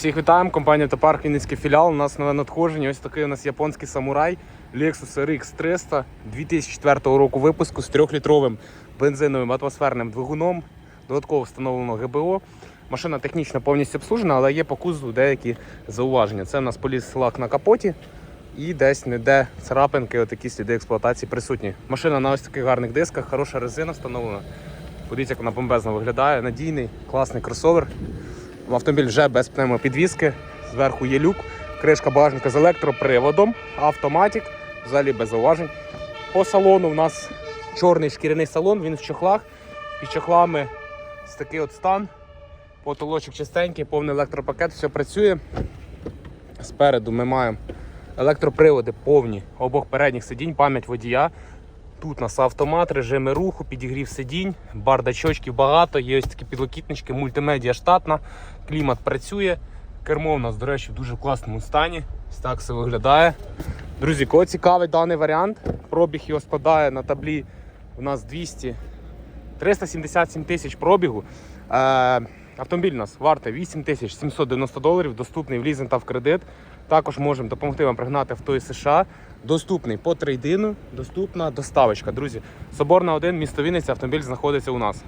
Всіх вітаємо, компанія Топарк Вінницький філіал. У нас нове надходження. Ось такий у нас японський самурай Lexus RX 300 2004 року випуску з 3-літровим бензиновим атмосферним двигуном. Додатково встановлено ГБО. Машина технічно повністю обслужена, але є по кузову деякі зауваження. Це у нас поліз лак на капоті і десь не де царапинки, отакі сліди експлуатації присутні. Машина на ось таких гарних дисках, хороша резина встановлена. Подивіться, як вона бомбезно виглядає. Надійний, класний кросовер. Автомобіль вже без пневмопідвіски, зверху є люк, кришка багажника з електроприводом, автоматик, взагалі без зауважень. По салону у нас чорний шкіряний салон, він в чохлах. Під чохлами ось такий от стан. Потолочок чистенький, повний електропакет, все працює. Спереду ми маємо електроприводи повні обох передніх сидінь, пам'ять водія. Тут у нас автомат, режими руху, підігрів сидінь, бардачочків багато, є ось такі підлокітнички, мультимедіа штатна, клімат працює. Кермо у нас, до речі, в дуже класному стані. Ось так все виглядає. Друзі, кого цікавий даний варіант, пробіг його складає на таблі у нас 200 377 тисяч пробігу. Е, автомобіль у нас вартий 8790 доларів, доступний в лізинг та в кредит. Також можемо допомогти вам пригнати в той США. Доступний по трейдину, доступна доставочка. Друзі, Соборна 1, місто Вінниця, автомобіль знаходиться у нас.